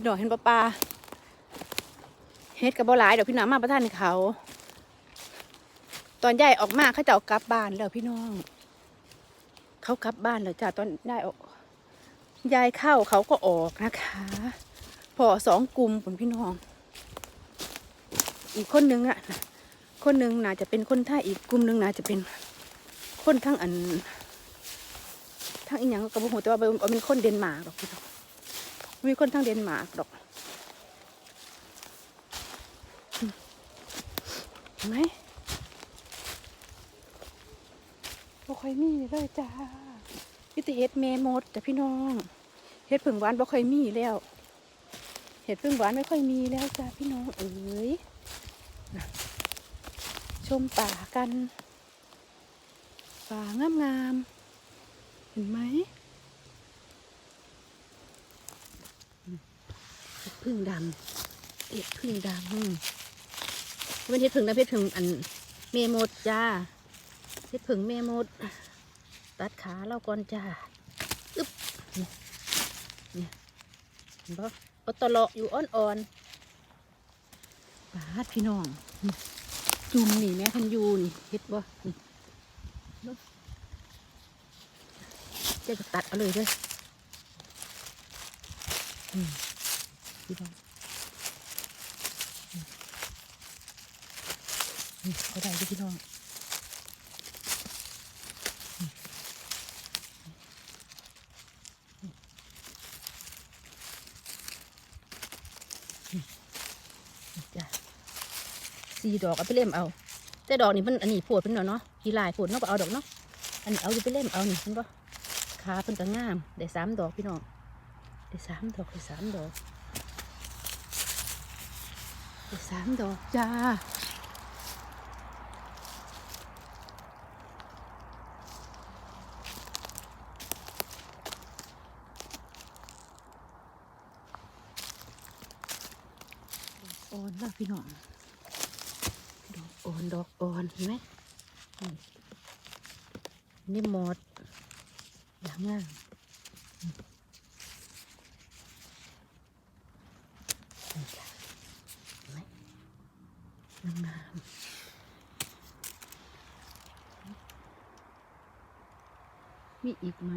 พี่น้องเห็นปลาปลาเฮ็ดกับบ่หลายเดี๋ยวพี่น้องมาประทานเขา ตอนยายออกมาเขาจะเอากลับบ้านแล้วพี่น้อง เขากลับบ้านแล้วจ้ะตอนยายออกยายเข้าเขาก็ออกนะคะ พอสองกลุ่มผมพี่น้อง อีกคนนึงอะคนหนึงน่าจะเป็นคนไทยอีกกลุ่มหนึงน่าจะเป็นคนทั้งอันทั้งอีหยังก็บ่ฮู้แต่ว่าเป็นเป็นคนเดนมาร์กดอกพี่น้อง มีคนทั้งเดนมาร์กดอกเห็นไหมบ่ค่อยมีเลยจ้าพี่ติเฮ็ดเมมดแต่พี่น้องเฮ็ดผึ่งหวานบ่ค่อยมีแล้วเฮ็ดผึ่งหวานไม่ค่อยมีแล้วจ้าพี่น้องเอ๋ยชมป่ากันป่างามๆเห็นไหมเห็ด พึ่งดำเห็ดพึ่งดำเป็นเห็ดพึ่งนะเห็ดพึ่งอันเมมดจ้าเห็ดพึ่งเมมดตัดขาเราก่อนจ้าอึ๊บเนี่นี่เห็นปะเอาตเลาะอยู่อ่อนๆปาดพี่น้อง จุ่มนี่แม่พันยูนี่เห็ดบ่นี่จะตัดเอาเลยเด้วยอืม พี่น้องอืมนี่เอาได้ด้วยพี่น้องอืมอืมนี่จ้ะสี่ดอกเอาไปเล่มเอา แต่ดอกนี่มันอันนี้โผดเป็นเนาะเนาะกีลายโผดเนาะก็เอาดอกเนาะอันนี้เอาอยู่ไปเล่มเอานี่เห็นปะขาเพิ่นก็งามได้สามดอกพี่น้องได้สามดอกได้สามดอกได้ สามดอกจ้าดอกอ่อนแล้วพี่น้องดอกอ่อนดอกอ่อนเห็นไหมนี่นี่หมดอย่างง่ายอืมนี่จ้ะเห็นไหมงามๆ มีอีกไหม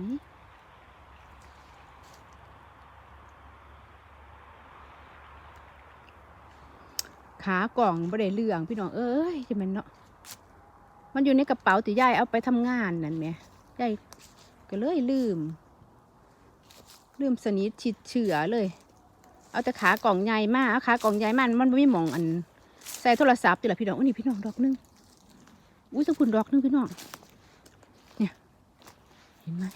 ขากล่องบ่ได้เรื่องพี่น้องเอ้ยจะมันเนาะ มันอยู่ในกระเป๋าที่ยายเอาไปทำงานนั่นแหม่ยายก็เลยลืม ลืมสนิทชิดเฉือเลย เอาแต่ขากล่องใหญ่มากเอาขากล่องใหญ่มากมันไม่หมองอันใส่โทรศัพท์ติละพี่น้องอุ้ยนี่พี่น้องดอกหนึงอุ้ยสังคุณดอกหนึงพี่น้อง ห็นไหม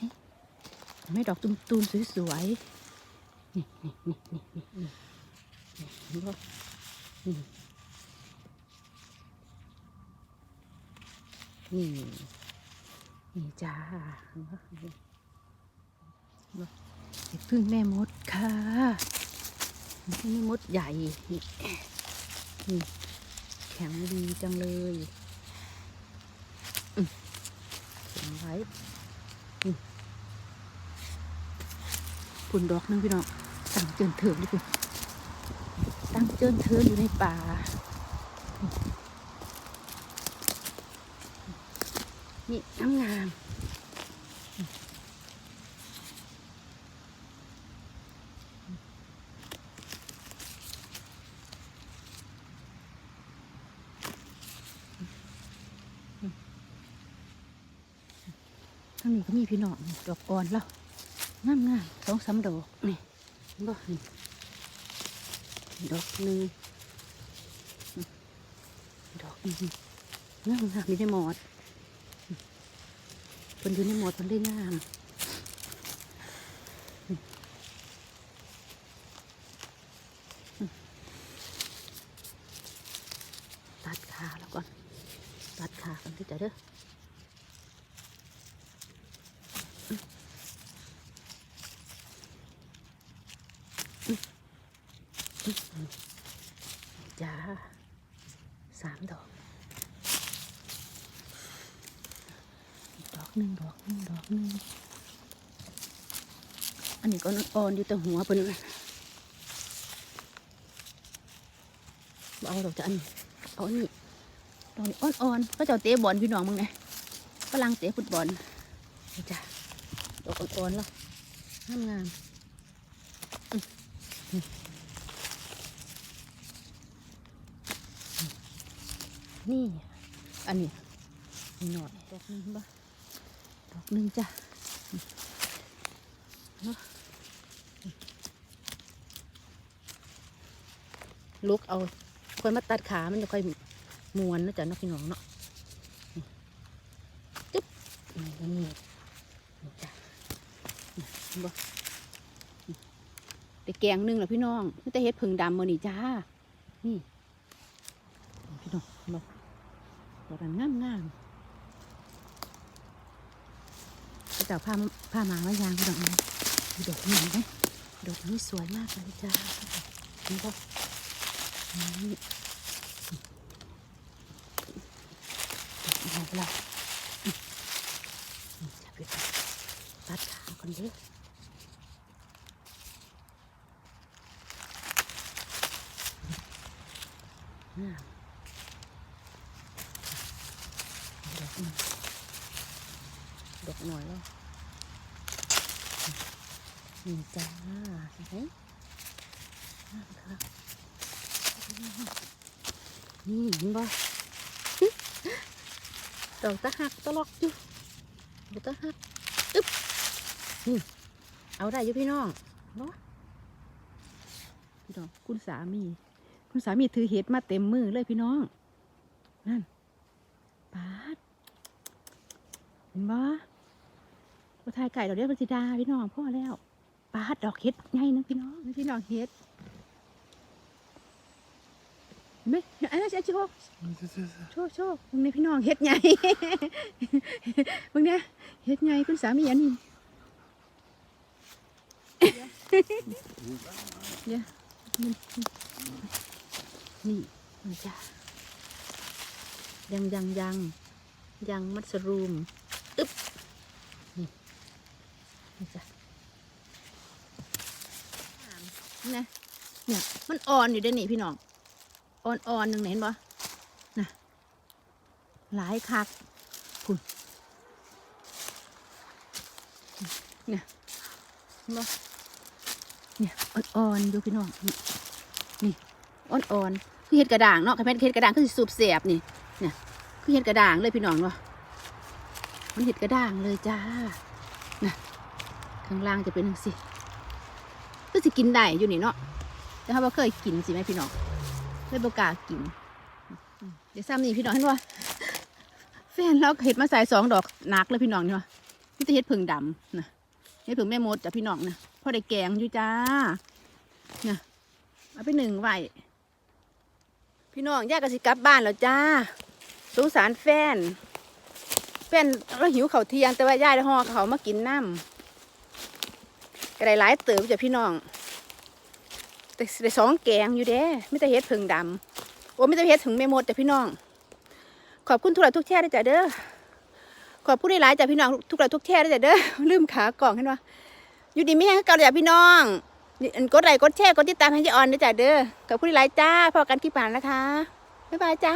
เห็นไหมดอกตุ่มๆสวยๆนี่นี่นี่นี่นี่นี่นี่เห็นปะนี่นี่นี่จ้าเห็นปะนี่เห็ดพึ่งแม่มดค่ะนี่มดใหญ่นี่นี่แข็งดีจังเลยอืมเขียนไว้อืม คุณดอกนึงพี่น้องตั้งเจินเถิมดิคุณตั้งเจินเถิมอยู่ในป่านี่น้ำงามทั้งนี้ก็มีพี่น้องดอกอ่อนแล้ว งามงามสองสามดอกนี่บ่นี่ดอกหนึ่งดอกหนึ่งงามงามมีได้หมดคนอยู่ในหมดคนได้งามอืมอืมตัดขาแล้วก่อน ตัดขากันที่จะเด้ออืมอืมอืมอืมจ้าสามดอก ด อกนึงดอกนึงอันนี้ก็อ่อนอยู่แต่หัวเป็นบ่เอาดอกจะอันนี้เอาอันนี้ดอกนี้อ่อนๆก็เจ้าเตะบอลพี่น้องมึงไงฝรั่งเตะฟุตบอลนี่จ้ะดอกอ่อนๆแล้วงามงามนี่นี่อันนี้หน่อยดอกนึงบ่ ดอกนึงจ้ะเนาลุกเอาคนมาตัดขามันจะค่อยมวนนะจ๊ะนาะพี่น้องเนาะจึ๊บนี่จ้ะบ่แต่แกงนึงแหละพี่น้องไม่แต่เฮ็ดผึ่งดำมือนี่จ้า นี่ พี่น้องเห็นบ่ดอกงามงามๆ เจ้าผ้าผ้ามามายางดอกนี้ดูดอกนี้เห็นไหมดอกนี้สวยมากเลยจ้านี่ก็นี่ดอกอะไรเราอืมนี่จะไปตัดขาคนเด้งามดอกหนึ่ดอกหน่อยแล้ว นี่จ้าเห็นไหมงารับนี่เห็นบ่ดอกตะหักตะลอกอยู่ดอกตะหักอึ๊บนี่เอาได้อยู่พี่น้องเนาะพี่น้องคุณสามี คุณสามีถือเห็ดมาเต็มมือเลยพี่น้อง นั่นปาดเห็นบ่บ่ทายไก่ดอกเดียวพันธิดาพี่น้องพ่อแล้ว ปาดดอกเห็ดไงนะพี่น้องนี่พี่น้องเห็ดเห็นไหมอันนั้นจะโชว์โชว์โชว์มึงในพี่น้องเห็ดใหญ่มึงเนี่ยเห็ดใหญ่คุณสามีอันนี้เดี๋ยวมันนี่มันจ้ายังยังยังยังมัสรูมอึ๊บนี่นี่จ้ะ นะเนี่ยมันอ่อนอยู่เด้อนี่พี่น้องอ่อนอ่อนหนึ่งเห็นปะนะหลายคักคุณเนี่ยเห็นปะเนี่ยอ่อนๆอยู่พี่น้องนี่นี่อ่อนๆคือเห็ดกระด่างเนาะคันเป็นเห็ดกระด่างคือสิสูบเสียบนี่เนี่ยคือเห็ดกระด่างเลยพี่น้องเนาะมันเห็ดกระด่างเลยจ้านะข้างล่างจะเป็นจังสิ ก็สิกินได้อยู่นี่เนาะแต่ถ้าว่าเคยกินสิไหมพี่น้องเคยบกากิน เดี๋ยวซ้ำนี่พี่น้องเห็นว่าแฟนเราเห็ดมาใส่สองดอกหนักเลยพี่น้องเนาะนี่จะเห็ดผึ่งดำนะเห็ดผึ่งแม่มดจ้ะพี่น้องนะพ่อได้แกงอยู่จ้านะเอาไปหนึ่งไหวพี่น้องแยกกันสิกลับบ้านแล้วจ้าสงสารแฟนแฟนเราหิวเขาเทียงแต่ว่ายายได้ห่อเขามากินน้ำ ก็ได้หลายเติบจ้ะพี่น้องแต่ได้สองแกงอยู่เด้ไม่แต่เฮ็ดผึ่งดำโอ้ไม่แต่เฮ็ดถึงไม่หมดจ้ะพี่น้อง ขอบคุณทุกหลายทุกแช่ด้วยจ้ะเด้อขอบคุณหลายจ้ะพี่น้องทุกหลายทุกแช่ด้วยจ้ะเด้อลืมขากล่องเห็นปะอยู่ดีไม่แห้งเก่าเลยจ้ะพี่น้องกดไลค์กดแชร์กดติดตามให้ยายออนด้วยจ้ะเด้อขอบคุณหลายจ้าพอกันคลิปผ่านนะคะบ๊ายบายจ้า